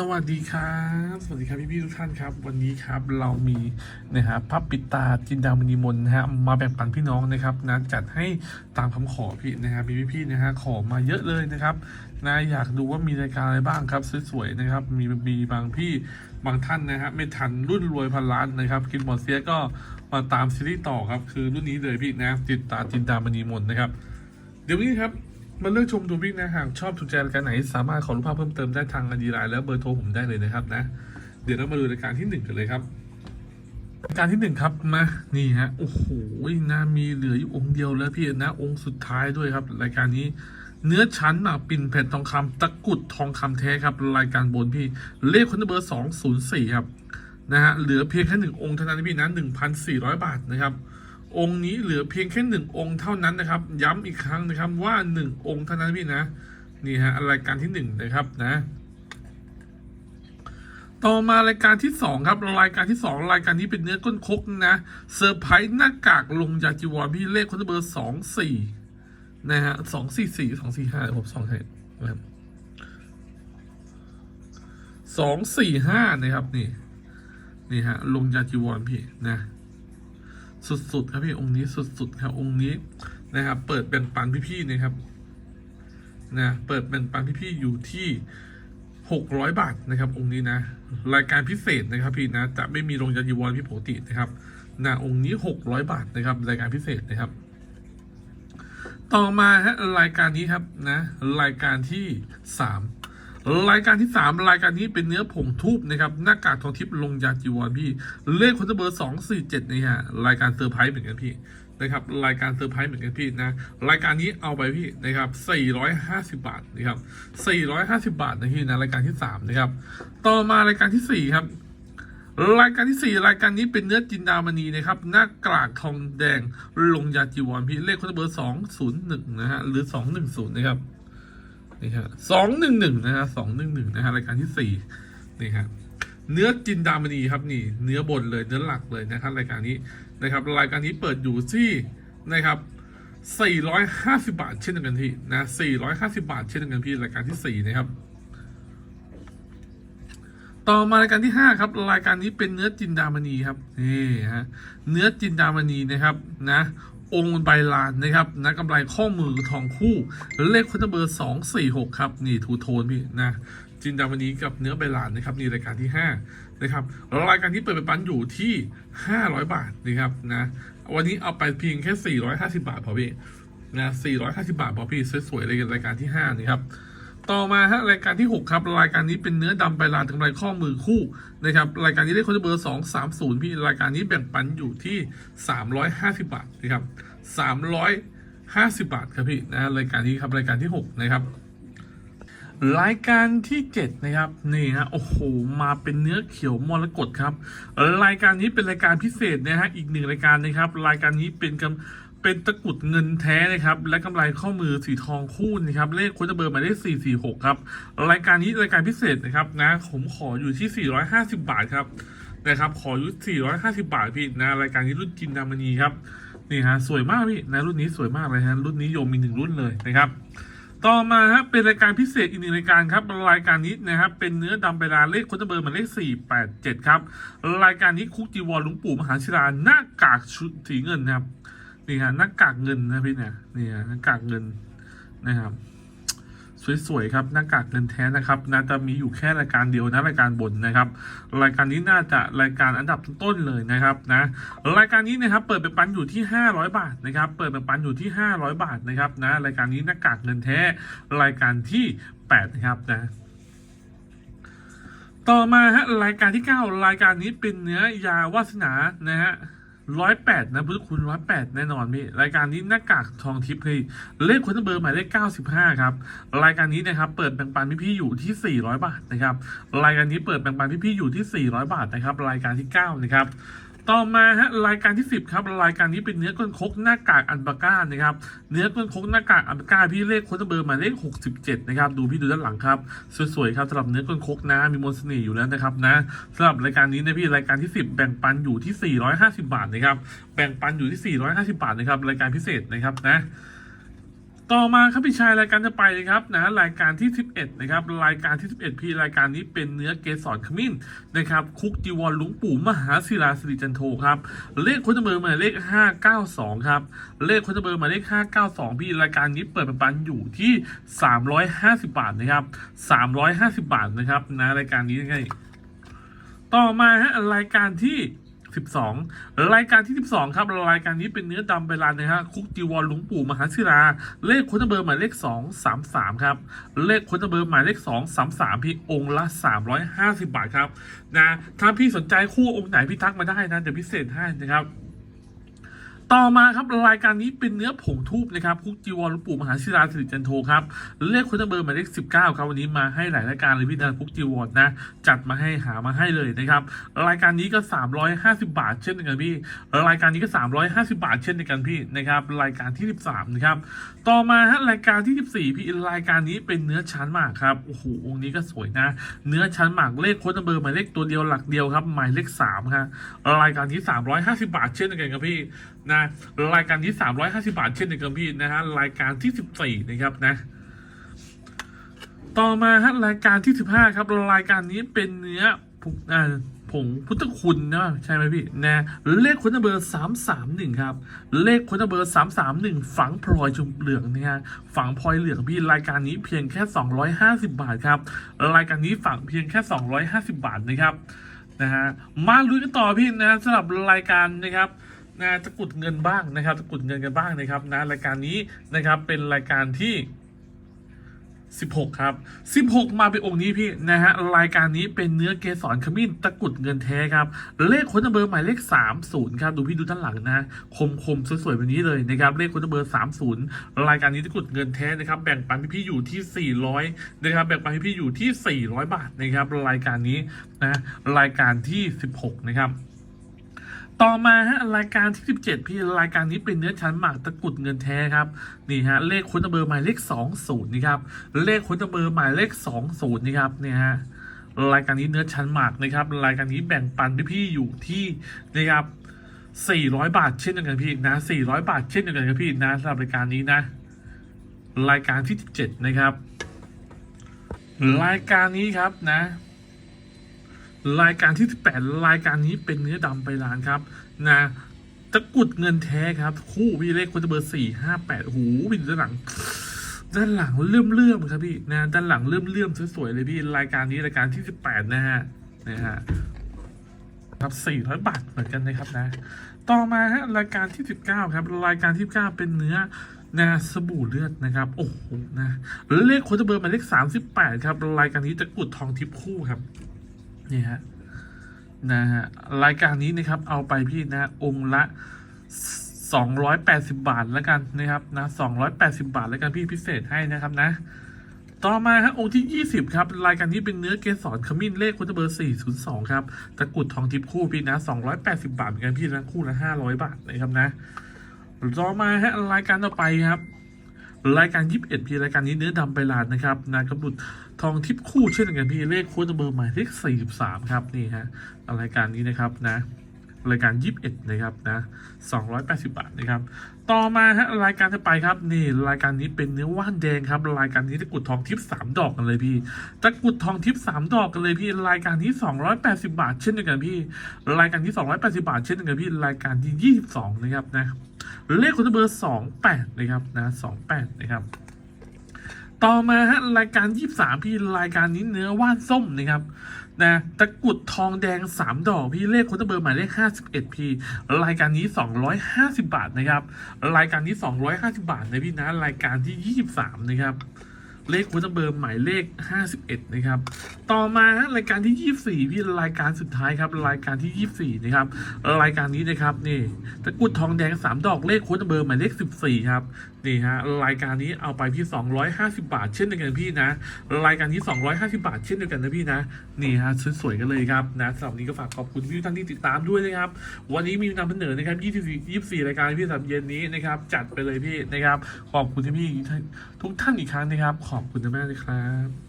สวัสดีครับ สวัสดีครับพี่พี่ทุกท่านครับ วันนี้ครับเรามีนะครับพับปิดตาจินดามณีมนนะฮะมาแบ่งปันพี่น้องนะครับนะจัดให้ตามคำขอพี่นะครับพี่พี่นะฮะขอมาเยอะเลยนะครับนะอยากดูว่ามีรายการอะไรบ้างครับสวยๆนะครับมีมีบางพี่บางท่านนะฮะไม่ทันรุ่นรวยพันล้านนะครับกินหมดเสียก็มาตามซีรีส์ต่อครับคือรุ่นนี้เลยพี่นะจิตตาจินดามณีมนนะครับเดี๋ยวนี้ครับ มาเลือกชมดูวิ่งนะหากชอบถูกใจรายการไหน สามารถขอรูปภาพเพิ่มเติมได้ทางอดีไลน์และเบอร์โทรผมได้เลยนะครับนะ เดี๋ยวเรามาดูรายการที่หนึ่งกันเลยครับรายการที่หนึ่งครับมานี่ฮะโอ้โหนะมีเหลืออยู่องค์เดียวแล้วพี่นะ องค์สุดท้ายด้วยครับ รายการนี้เนื้อชั้นหมากปิ่นแผ่นทองคำตะกุดทองคำแท้ครับ รายการบนพี่เลขคนเบอร์สองศูนย์สี่ครับนะฮะเหลือเพียงแค่หนึ่งองค์เท่านั้นพี่นะหนึ่งพันสี่ร้อยบาทนะครับ องค์นี้เหลือเพียงแค่หนึ่งองค์เท่านั้นนะครับ ย้ำอีกครั้งนะครับว่าหนึ่งองค์เท่านั้นพี่นะนี่ฮะรายการที่หนึ่งนะครับนะ ต่อมารายการที่สองครับรายการที่สองรายการนี้เป็นเนื้อก้นคกนะเซอร์ไพรส์หน้ากากลงยาจีวรพี่เลขคนเบอร์สองสี่นะฮะสองสี่สี่สองสี่ห้าผมสองให้นะครับสองสี่ห้านะครับนี่นี่ฮะลงยาจีวรพี่นะ สุดๆครับพี่องค์นี้สุดๆครับองค์นี้นะครับ เปิดเป็นปันพี่ๆนะครับนะเปิดเป็นปันพี่ๆอยู่ที่หกร้อยบาทนะครับ องค์นี้นะ รายการพิเศษนะครับ พี่นะ จะไม่มีลงยันยีวรพี่ปกตินะครับนะองค์นี้หกร้อยบาทนะครับ รายการพิเศษนะครับ ต่อมาฮะรายการนี้ครับนะ รายการที่สาม รายการที่สามรายการนี้เป็นเนื้อผงทูบนะครับหน้ากากทองทิพย์ลงยาจีวรพี่ เลขคนเบอร์สองสี่เจ็ดนี่ฮะรายการเซอร์ไพรส์เหมือนกันพี่นะครับรายการเซอร์ไพรส์เหมือนกันพี่นะรายการนี้เอาไปพี่นะครับสี่ร้อยห้าสิบาทนะครับสี่ร้อยห้าสิบาทนะพี่นะรายการที่สามนะครับต่อมารายการที่สี่ครับรายการที่สี่รายการนี้เป็นเนื้อจินดามณีนะครับหน้ากากทองแดงลงยาจีวรพี่เลขคนเบอร์สองศูนย์หนึ่งนะฮะหรือสองหนึ่งศูนย์นะครับ นี่ฮะสองหนึ่งหนึ่งนะฮะสองหนึ่งหนึ่งนะฮะรายการที่สี่นี่ฮะเนื้อจินดามณีครับนี่ เนื้อบนเลยเนื้อหลักเลยนะครับรายการนี้นะครับ รายการนี้เปิดอยู่ที่นะครับ450 บาทเช่นเดียวกันพี่นะ450 บาทเช่นเดียวกันพี่รายการที่สี่นะครับ ต่อมารายการที่ 5 ครับ รายการนี้เป็นเนื้อจินดามณีครับนี่ฮะเนื้อจินดามณีนะครับนะ องค์ใบลานนะครับนะกำไรข้อมือทองคู่ เลขคัตเบอร์สองสี่หกครับ นี่ทูโทนพี่นะจินดามณีกับเนื้อใบลานนะครับนี่รายการที่ 5 นะครับรายการที่เปิดไปปันอยู่ที่ 500 บาทนะครับนะวันนี้เอาไปเพียงแค่ 450 บาทพอพี่นะ450 บาทพอพี่สวยๆเลยรายการที่ 5 นะครับ ต่อมาฮะรายการที่ 6 ครับ รายการนี้เป็นเนื้อดำใบลานกำไรข้อมือคู่นะครับรายการนี้ได้คนเบอร์ 2 3 0 พี่รายการนี้แบ่งปันอยู่ที่ 350 บาทนะครับ350 บาทครับพี่นะรายการนี้ครับรายการที่ 6 นะครับรายการที่ 7 นะครับนี่ฮะโอ้โหมาเป็นเนื้อเขียวมรกตครับ รายการนี้เป็นรายการพิเศษนะฮะอีกหนึ่งรายการนะครับ รายการนี้เป็นกำ เป็นตะกุดเงินแท้นะครับ และกำไรข้อมือสีทองคู่นะครับ เลขโค้ดเบอร์มายเลข446 ครับ รายการนี้รายการพิเศษนะครับนะ ผมขออยู่ที่ 450 บาทครับนะครับ ขออยู่ 450 บาทพี่นะ รายการนี้รุ่นจินดามณีครับ นี่ฮะ สวยมากพี่นะ รุ่นนี้สวยมากเลยฮะ รุ่นนี้โยมมีหนึ่งรุ่นเลยนะครับ ต่อมาฮะ เป็นรายการพิเศษอีกหนึ่งรายการครับ รายการนี้นะครับ เป็นเนื้อดำเวลาเลขคนเบอร์มาเลขสี่แปดเจ็ดครับ รายการนี้คุกจีวรหลวงปู่มหาชิราหน้ากากชุดสีเงินนะครับ นี่ฮะหน้ากากเงินนะพี่เนี่ยนี่ฮะหน้ากากเงินนะครับ สวยๆครับหน้ากากเงินแท้นะครับน่าจะมีอยู่แค่รายการเดียวนะรายการบนนะครับ รายการนี้น่าจะรายการอันดับต้นๆเลยนะครับนะรายการนี้นะครับเปิดเป็นปันอยู่ที่ 500 บาทนะครับ เปิดเป็นปันอยู่ที่ 500 บาทนะครับนะรายการนี้หน้ากากเงินแท้ รายการที่8นะครับนะต่อมาฮะรายการที่ 9 รายการนี้เป็นเนื้อยาวาสนานะฮะ ร้อยแปดนะพุทธคุณร้อยแปดแน่นอนพี่รายการนี้หน้ากากทองทิพย์พี่เลขคนเบอร์หมายเลขเก้าสิบห้าครับรายการนี้นะครับเปิดแบ่งปันพี่พี่อยู่ที่สี่ร้อยบาทนะครับรายการนี้เปิดแบ่งปันพี่พี่อยู่ที่สี่ร้อยบาทนะครับรายการที่เก้านะครับ ต่อมาฮะรายการที่ 10 ครับ รายการนี้เป็นเนื้อก้นคกหน้ากากอันบาก้านะครับ เนื้อก้นคกหน้ากากอันบาก้าพี่เลขโค้ดเบอร์หมายเลข 67 นะครับ ดูพี่ดูด้านหลังครับสวยๆครับสำหรับเนื้อก้นคกนะมีมนต์เสน่ห์อยู่แล้วนะครับนะสำหรับรายการนี้นะพี่รายการที่ 10 แบ่งปันอยู่ที่ 450 บาทนะครับแบ่งปันอยู่ที่ 450 บาทนะครับรายการพิเศษนะครับนะ ต่อมาครับพี่ชายรายการจะไปเลยครับนะรายการที่ 11นะครับรายการที่ 11พี่รายการนี้เป็นเนื้อเกสรขมิ้นนะครับคุกจีวรหลุงปู่มหาศิลาสิริจันโทครับเลขคนเบอร์หมายเลข 592ครับเลขคนเบอร์หมายเลข 592พี่รายการนี้เปิดประปันอยู่ที่ 350 บาทนะครับ350 บาทนะครับนะรายการนี้ยังไงต่อมาฮะรายการที่ 12 รายการที่ 12 ครับ รายการนี้เป็นเนื้อดำเบลานนะฮะคุกจีวรหลวงปู่มหาศิลา เลขคนเบอร์หมายเลข 233 ครับ เลขคนเบอร์หมายเลข 233 พี่องค์ละ 350 บาทครับนะถ้าพี่สนใจคู่องค์ไหนพี่ทักมาได้นะเดี๋ยวพิเศษให้นะครับ ต่อมาครับรายการนี้เป็นเนื้อผงทูบนะครับคุกจีวรหลวงปู่มหาศิลาสิริจันโทครับเลขคุณเบอร์หมายเลข19ครับวันนี้มาให้หลายรายการเลยพี่นันคุกจีวรนะจัดมาให้หามาให้เลยนะครับรายการนี้ก็350บาทเช่นเดียวกันพี่รายการนี้ก็350บาทเช่นเดียวกันพี่นะครับรายการที่13นะครับต่อมาฮะรายการที่14พี่รายการนี้เป็นเนื้อชั้นหมากครับโอ้โหองค์นี้ก็สวยนะ เนื้อชั้นหมากเลขโค้ดเบอร์หมายเลขตัวเดียวหลักเดียวครับหมายเลข3ครับรายการที่350บาทเช่นเดียวกันครับพี่ นะรายการที่ 350 บาทเช่นเดียวกันพี่นะฮะรายการที่ 14 นะครับนะ ต่อมาฮะรายการที่ 15 ครับ รายการนี้เป็นเนื้อผงอ่าผงพุทธคุณนะใช่ไหมพี่นะเลขคนเบอร์ 331 ครับ เลขคนเบอร์ 331 ฝังพลอยชมเหลืองนะฮะฝังพลอยเหลืองพี่รายการนี้เพียงแค่ 250 บาทครับรายการนี้ฝังเพียงแค่ 250 บาทนะครับนะฮะมาลุยกันต่อพี่นะสำหรับรายการนะครับ นะตะกุดเงินบ้างนะครับ ตะกุดเงินกันบ้างนะครับนะรายการนี้นะครับเป็นรายการที่16 ครับ 16 มาเป็นองค์นี้พี่นะฮะรายการนี้เป็นเนื้อเกสรขมิ้นตะกุดเงินแท้ครับ เลขคนเบอร์หมายเลข 30 ครับ ดูพี่ดูด้านหลังนะ คมคมสวยๆแบบนี้เลยนะครับ เลขคนเบอร์ 30 รายการนี้ตะกุดเงินแท้นะครับ แบ่งปันพี่ๆอยู่ที่ 400 นะครับ แบ่งปันพี่ๆอยู่ที่ 400 บาทนะครับ รายการนี้นะ รายการที่ 16 นะครับ ต่อมาฮะรายการที่ 17 พี่รายการนี้เป็นเนื้อชั้นหมากตะกุดเงินแท้ครับนี่ฮะเลขคุณเบอร์หมายเลข 20นี่ครับเลขคุณเบอร์หมายเลข 20นี่ครับเนี่ยฮะรายการนี้เนื้อชั้นหมากนะครับรายการนี้แบ่งปันพี่ๆอยู่ที่นะครับ400 บาทเช่นเดียวกันพี่นะ 400 บาทเช่นเดียวกันครับพี่นะสำหรับรายการนี้นะ รายการที่ 17 นะครับ รายการนี้ครับนะ รายการที่ 18 รายการนี้เป็นเนื้อดำไปร้านครับนะตะกุดเงินแท้ครับ คู่พี่เลขคุณเบอร์สี่ห้าแปดโอ้โหพี่ดูด้านหลัง ด้านหลังเลื่อมๆครับพี่นะด้านหลังเลื่อมๆสวยๆเลยพี่รายการนี้รายการที่ 18 นะฮะนะฮะครับ400 บาทเหมือนกันนะครับนะ ต่อมาฮะรายการที่ 19 ครับ รายการที่9เป็นเนื้อนะสบู่เลือดนะครับ โอ้โหนะเลขคนเบอร์มาเลข 38 ครับ รายการนี้ตะกุดทองทิพย์คู่ครับ นี่ฮะนะฮะรายการนี้นะครับเอาไปพี่นะองค์ละ280บาทแล้วกันนะครับนะ280บาทแล้วกันพี่พิเศษให้นะครับนะ ต่อมาฮะองค์ที่20ครับ รายการนี้เป็นเนื้อเกสรขมิ้นเลขคุณเบอร์402ครับตะกรุดทองทิพย์คู่พี่นะ280บาทเหมือนกันพี่นะคู่ละ500บาทนะครับนะต่อมาฮะรายการต่อไปครับ รายการ 21พี่รายการนี้เนื้อดำไปลานนะครับนายกำบุตรทองทิพย์คู่เช่นกันพี่เลขโค้ดเบอร์หมายเลข43 ครับนี่ฮะรายการนี้นะครับนะ รายการ 21 นะครับนะ280 บาทนะครับ ต่อมาฮะรายการต่อไปครับนี่รายการนี้เป็นเนื้อว่านแดงครับ รายการนี้ตะกุดทองทิพย์3ดอกกันเลยพี่ตะกุดทองทิพย์3ดอกกันเลยพี่ รายการนี้ 280 บาท เช่นเดียวกันพี่ รายการที่280 บาท เช่นเดียวกันพี่ รายการที่ 22 นะครับนะเลขคุณเบอร์ 28 นะครับนะ28 นะครับ ต่อมาฮะรายการ23พี่รายการนี้เนื้อว่านส้มนะครับนะตะกุดทองแดง 3 ดอกพี่เลขคุณเบอร์หมายเลข51พี่รายการนี้ 250 บาทนะครับ รายการนี้ 250 บาทนะพี่นะรายการที่ 23 นะครับ เลขคุณเบอร์หมายเลข 51 นะครับ ต่อมาฮะรายการที่ 24 พี่รายการสุดท้ายครับ รายการที่ 24 นะครับ รายการนี้นะครับนี่ตะกุดทองแดง 3 ดอกเลขคุณเบอร์หมายเลข 14 ครับ นี่ฮะรายการนี้เอาไปพี่ 250 บาท เช่นเดียวกันพี่นะ รายการนี้ 250 บาท เช่นเดียวกันนะพี่นะนี่ฮะสวยๆกันเลยครับนะสำหรับนี้ก็ฝากขอบคุณพี่ท่านที่ติดตามด้วยนะครับ วันนี้มีนำเสนอนะครับ 24 24 รายการพี่สำหรับเย็นนี้นะครับ จัดไปเลยพี่นะครับ ขอบคุณที่พี่ทุกท่านอีกครั้งนะครับ ขอบคุณมากเลยครับ